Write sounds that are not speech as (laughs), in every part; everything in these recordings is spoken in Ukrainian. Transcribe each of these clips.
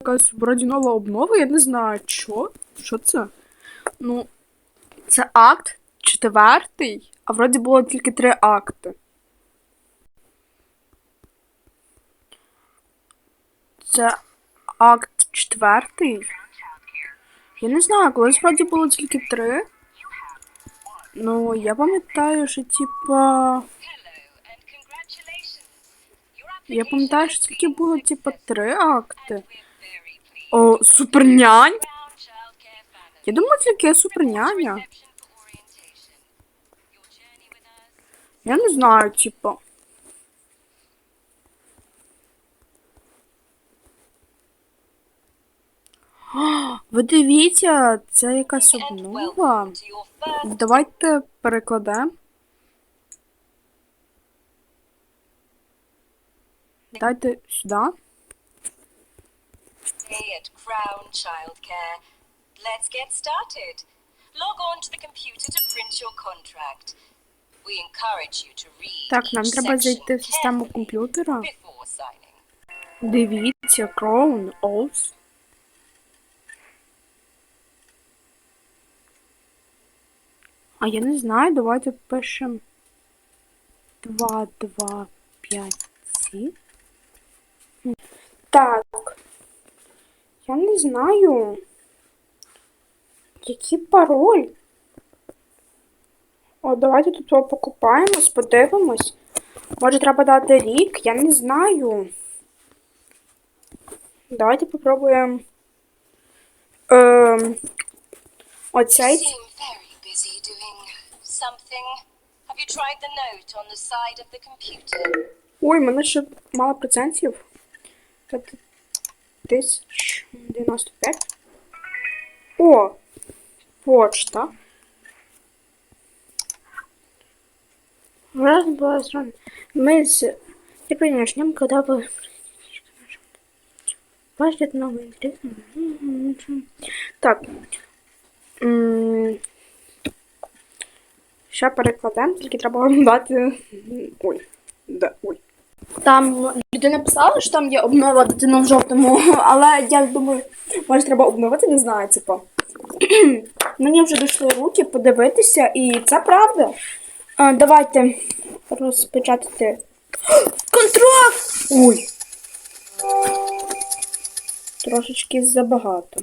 якась вроді нова обнова, я не знаю, що? Що це? Ну, це акт четвертий, а вроді було тільки три акти. Це акт четвертий. Я не знаю, колись вроді було тільки три. Ну, я пам'ятаю, що типа. Я пам'ятаю, що тільки було типа три акти. О, супернянь? Я думаю, тільки суперняня. Я не знаю, типа. (gasps) Ви дивіться, це якась обнова. Давайте перекладемо. Дайте сюди. Crown Childcare. Let's get started. Log on to the computer to print your contract. We encourage you to read Так, нам each треба section зайти в систему carefully комп'ютера. before signing. Дивіться, Crown, Oath. А я не знаю, давайте пишемо 2, 2, 5, 7. Так. Я не знаю. Який пароль? О, давайте тут його покупаємось, подивимось. Може треба дати рік, я не знаю. Давайте попробуємо. Ем, оцей. Ой, мене ще мало процентів. П'ять тисяч дев'яносто п'ять. О! Почта. Раз была странно. Мы с теперешним, когда вы вас ждет интересный. Так. Ще перекладемо, тільки треба вам дати. Ой. Да, ой. Там людина писала, що там є обнова дитина в жовтому, (laughs) але я думаю, може треба обновити, не знаю, типу. (clears throat) Мені вже дійшли руки подивитися, і це правда. А, давайте розпечатати. (gasps) Контракт! Ой. Трошечки забагато.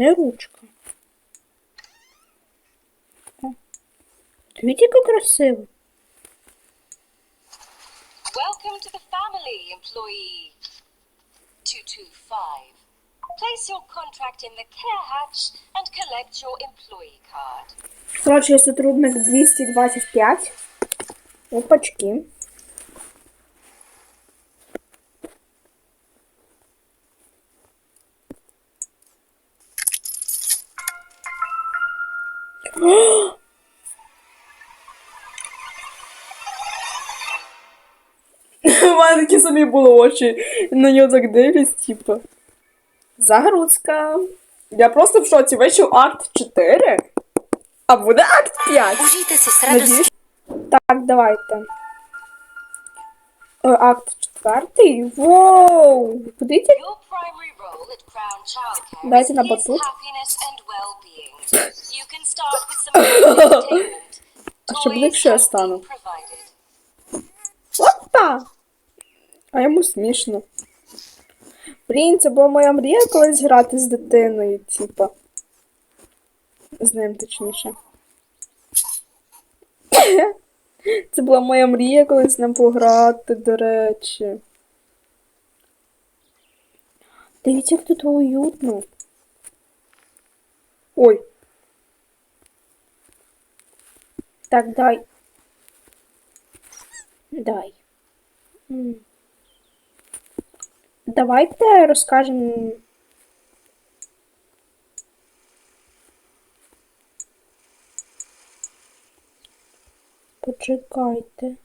Де ручка? О. Дивіться, яка красиво. Welcome to the family, employee 225. Place your contract in the care hatch and collect your employee card. Коротше, я сотрудник 225. Опачки. Мене такі самі були очі. На нього так дивлюсь, типу. Загрузка. Я просто в шоці. Вийшов акт 4, а буде акт 5. Надіюсь. Так, давайте. Е, Акт четвертий. Воу! Childcare Дайте на батут. (laughs) А що буде, якщо я стану? Опа! А йому смішно. Блін, це була моя мрія колись грати з дитиною, типа. З ним точніше. (laughs) Це була моя мрія колись з ним пограти, до речі. Дивіться, як тут уютно. Ой. Так, дай. Дай. Давайте розкажемо. Почекайте.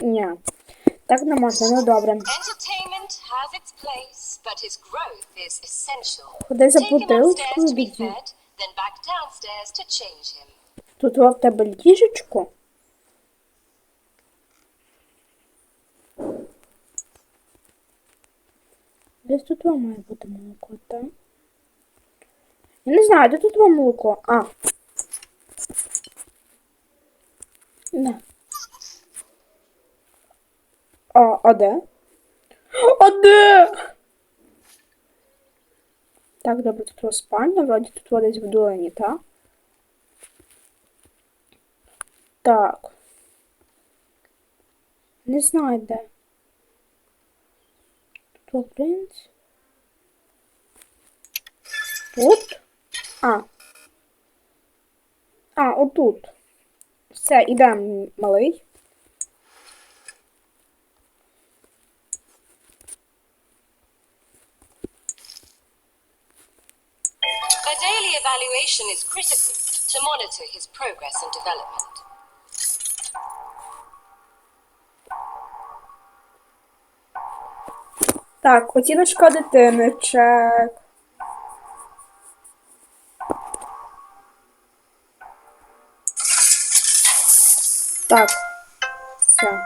Ні, так не можна, ну добре. Ходи за бутилочкою біді. then back downstairs to change him. Тут в тебе ліжечко. Десь тут вам має бути молоко, так? Я не знаю, де тут вам молоко? А. Не. А, а де? А де? Так, добре, тут спальня, вроді тут во десь в долині, так? Так. Не знаю де. Тут принц. Тут? А. А, отут. Все, ідемо, малий. A daily evaluation is critical to monitor his progress and development. Так, оціночка дитини, чек. Так. Все.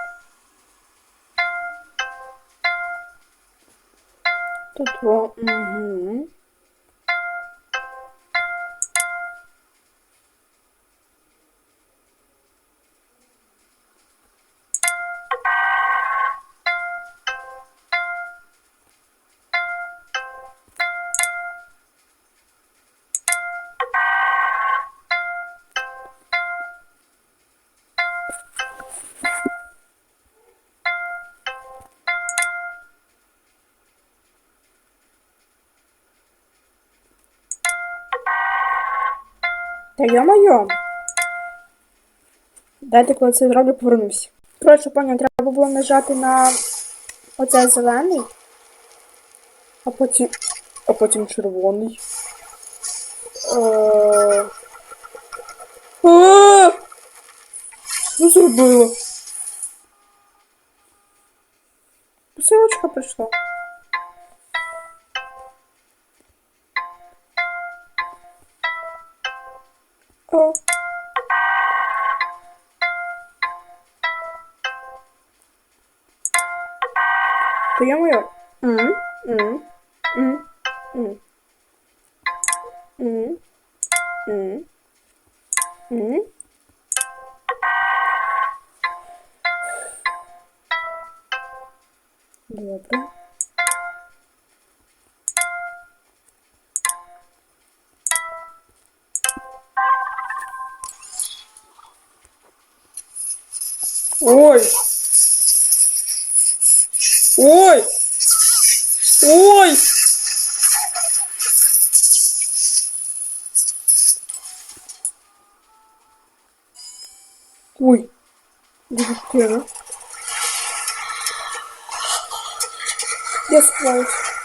Тут. Угу. Та йо-моє. Дайте, коли це зроблю, повернусь. Коротше, пані, треба було нажати на оцей зелений, а потім. А потім червоний. Е... Що зробила? Посилочка прийшла. Понимаю. М, м, м, м. М, м, м. Добре. Ой! Ой! Ой! Ой! Дивіться. Я справлюсь.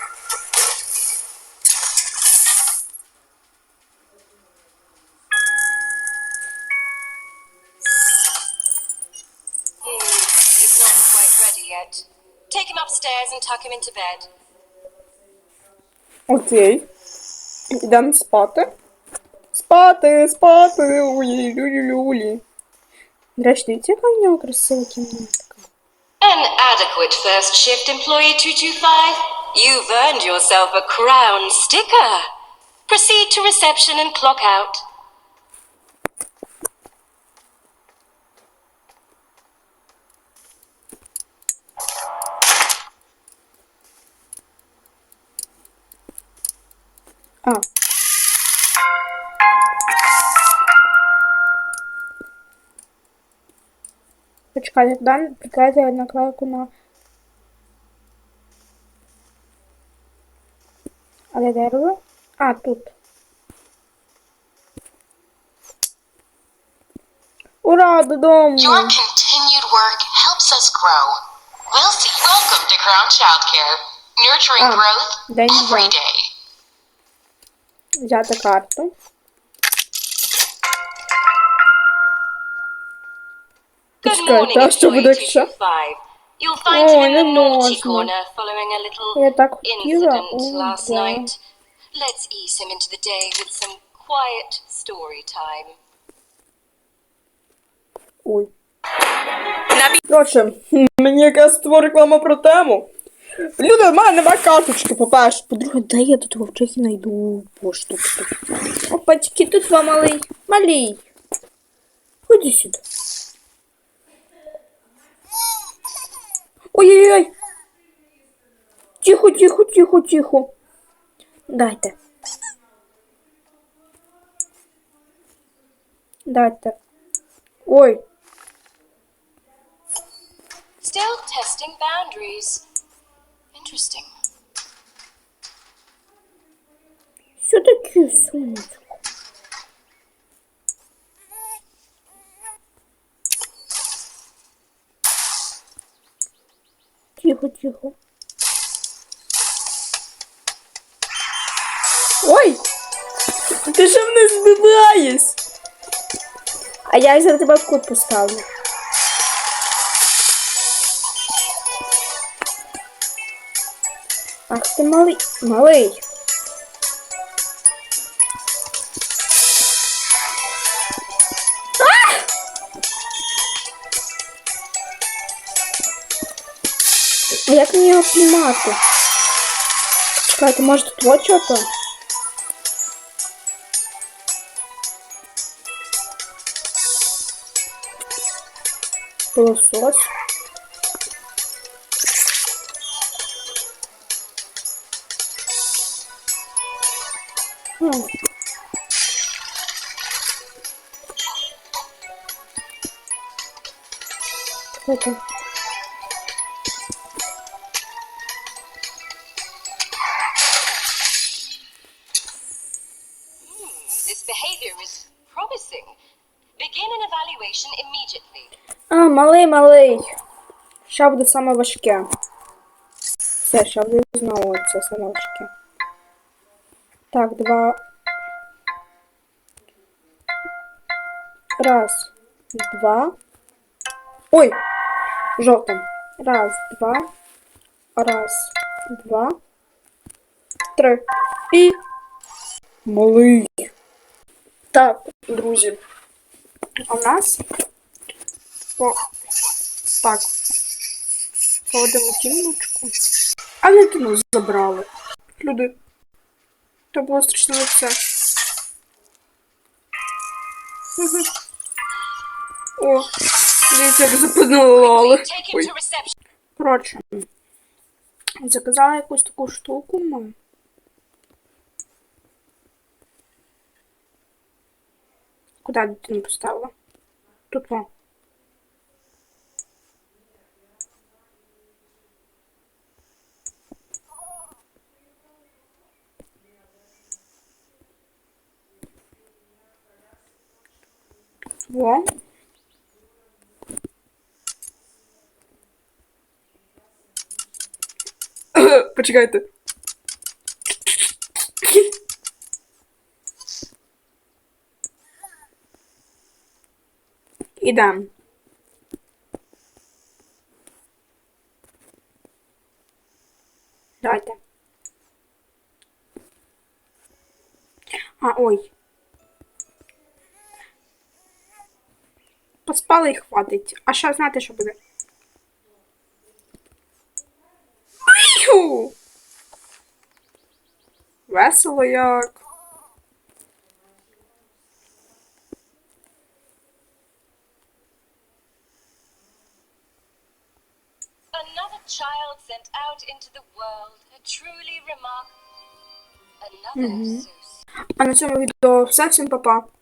him into bed. Окей. Ідемо спати. Спати, спати. Улі, люлі, люлі. Нарешті, дивіться, яка в нього красива кімнатка. An adequate first shift employee 225. You've earned yourself a crown sticker. Proceed to reception and clock out. А. Почекайте, дан приклеїти наклейку на. А де дерево? А, тут. Ура, додому! Your continued work helps us grow. We'll see. Welcome to Crown Childcare, nurturing Ah, growth then you every go. day. Взяти карту. Good Почекайте, morning, а що буде якщо? 225. You'll find him Ой, in the не можна. Я так хотіла. О, да. Let's ease him into the day with some quiet story time. Ой. Коротше, мені якась ство реклама про тему. Люди, в мене нема карточки, по-перше. По-друге, де я тут вовчихи знайду пошту? Опачки, тут два малий. Малій. Ході сюди. Ой-ой-ой. Тихо, тихо, тихо, тихо. Дайте. Дайте. Ой. Still testing boundaries. Interesting. Що таке сонечко? Тихо, тихо. Ой! Ти що мене збиваєш? А я за тебе в кут поставлю. Ах ти малий. Малий. А як мені його піймати? Чекайте, може тут вот що-то? Пилосос. Evaluation immediately. А, малий, малий. Ще буде саме важке. Все, ще буде знову це саме важке. Так, два. Раз, два. Ой! Жовтим. Раз, два. Раз, два. Три. І. Малий. Так, друзі. В нас по... Так. Поведемо кіночку. А не кіно забрали. Люди. То було страшно лице. Мгм. О, дивіться, як запанували. Take him Ой. to reception. Коротше. Заказала якусь таку штуку ми. Куди дитину поставила? Тут во. Во. (coughs) Почекайте. Ідем. Давайте. А, ой. Поспали і хватить. А що знаєте, що буде? Піу! Весело як. Another child sent out into the world. A truly remarkable. Another Zeus. А на цьому відео все. Всім па-па.